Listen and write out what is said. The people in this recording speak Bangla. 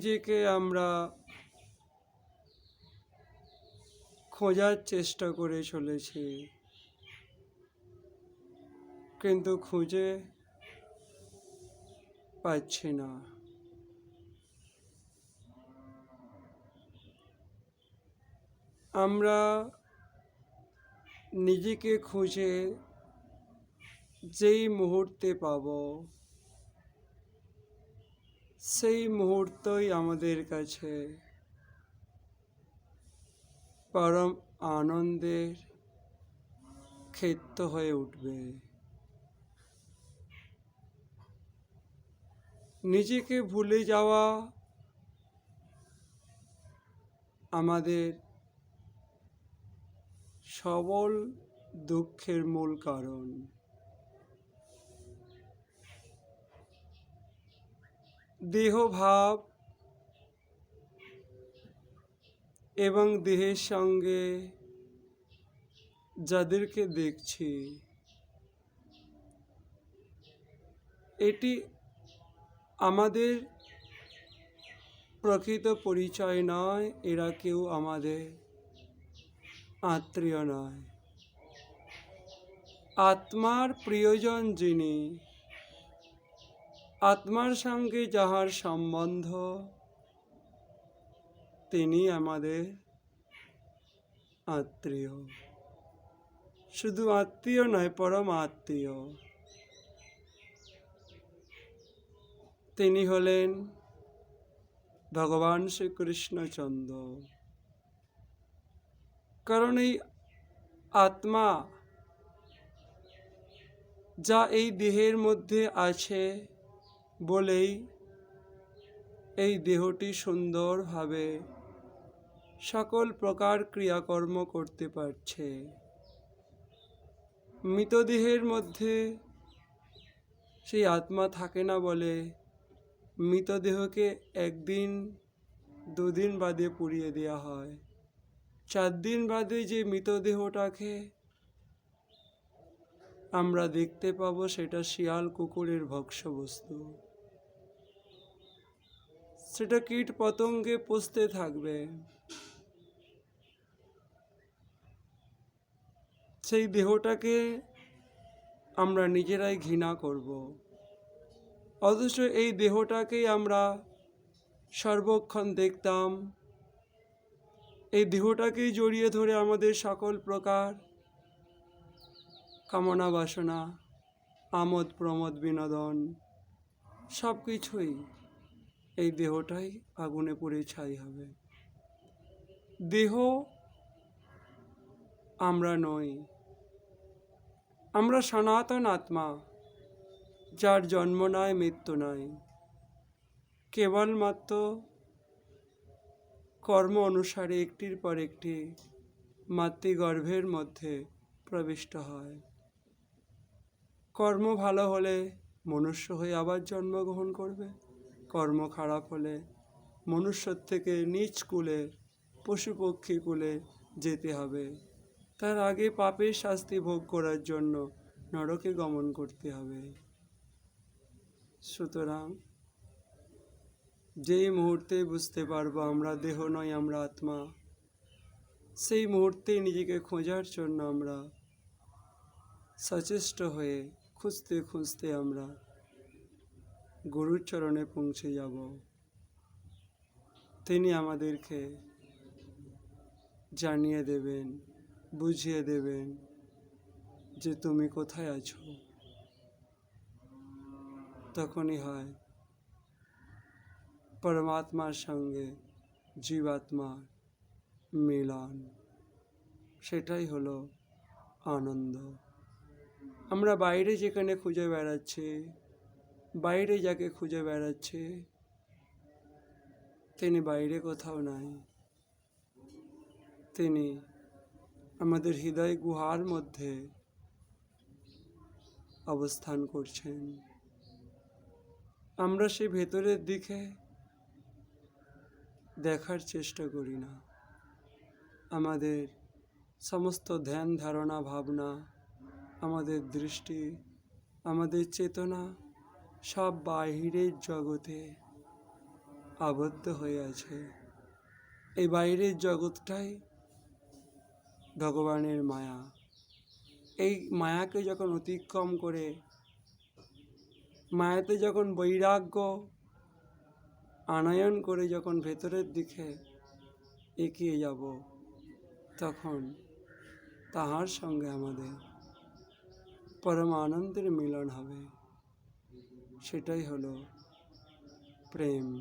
নিজেকে আমরা খোঁজার চেষ্টা করে চলেছি। কিন্তু খুঁজে পাচ্ছি না। আমরা নিজেকে খুঁজে যেই মুহূর্তে পাব সেই মুহূর্তই আমাদের কাছে পরম আনন্দের ক্ষেত্র হয়ে উঠবে। নিজেকে ভুলে যাওয়া আমাদের সবল দুঃখের মূল কারণ। দেহভাব এবং দেহের সঙ্গে যাদেরকে দেখছি, এটি আমাদের প্রকৃত পরিচয় নয়, এরা কেউ আমাদের আত্মীয় নয়। আত্মার প্রিয়জন যিনি আত্মার সঙ্গে যাহার সম্বন্ধ, তিনি আমাদের আত্মীয়। শুধু আত্মীয় নয়, পরম আত্মীয়। তিনি হলেন ভগবান শ্রীকৃষ্ণচন্দ্র। কারণ এই আত্মা যা এই দেহের মধ্যে আছে বলেই এই দেহটি সুন্দরভাবে সকল প্রকার ক্রিয়াকর্ম করতে পারছে। মৃতদেহের মধ্যে সেই আত্মা থাকে না বলে মৃতদেহকে একদিন, দুদিন বাদে পুড়িয়ে দেওয়া হয়। চার দিন বাদে যে মৃতদেহটাকে আমরা দেখতে পাবো সেটা শিয়াল কুকুরের ভক্ষ্যবস্তু। সেটা কীট পতঙ্গে পুষতে থাকবে। সেই দেহটাকে আমরা নিজেরাই ঘৃণা করব। অথচ এই দেহটাকেই আমরা সর্বক্ষণ দেখতাম। এই দেহটাকেই জড়িয়ে ধরে আমাদের সকল প্রকার কামনা বাসনা আমোদ প্রমোদ বিনোদন সব কিছুই এই দেহটাই আগুনে পুড়ে ছাই হবে। দেহ আমরা নই। আমরা সনাতন আত্মা, যার জন্ম নয় মৃত্যু নয় কেবলমাত্র কর্ম অনুসারে একটির পর একটি মাতৃগর্ভের মধ্যে প্রবিষ্ট হয়। কর্ম ভালো হলে মনুষ্য হয়ে আবার জন্মগ্রহণ করবে। কর্ম খারাপ হলে মনুষ্য থেকে নিচ কুলে পশু পক্ষী কুলে যেতে হবে। তার আগে পাপের শাস্তি ভোগ করার জন্য নরকে গমন করতে হবে। সুতরাং যেই মুহূর্তে বুঝতে পারব আমরা দেহ নয়, আমরা আত্মা, সেই মুহূর্তে নিজেকে খোঁজার জন্য আমরা সচেষ্ট হয়ে খুঁজতে খুঁজতে আমরা গুরুর চরণে পৌঁছে যাব। তিনি আমাদেরকে জানিয়ে দেবেন, বুঝিয়ে দেবেন যে তুমি কোথায় আছো। তখনই হয় পরমাত্মার সঙ্গে জীবাত্মার মিলন। সেটাই হলো আনন্দ। আমরা বাইরে যেখানে খুঁজে বেড়াচ্ছি বাইরে যাকে খুঁজে বেড়াচ্ছে, তিনি বাইরে কোথাও নাই। তিনি আমাদের হৃদয় গুহার মধ্যে অবস্থান করছেন। আমরা সে ভেতরের দিকে দেখার চেষ্টা করি না। আমাদের সমস্ত ধ্যান, ধারণা, ভাবনা, আমাদের দৃষ্টি, আমাদের চেতনা সব বাহিরের জগতে আবদ্ধ হয়ে আছে। এই বাইরের জগৎটাই ভগবানের মায়া। এই মায়াকে যখন অতিক্রম করে, মায়াতে যখন বৈরাগ্য আনয়ন করে যখন ভেতরের দিকে এগিয়ে যাব, তখন তাহার সঙ্গে আমাদের পরম আনন্দের মিলন হবে। সেটাই হলো প্রেম।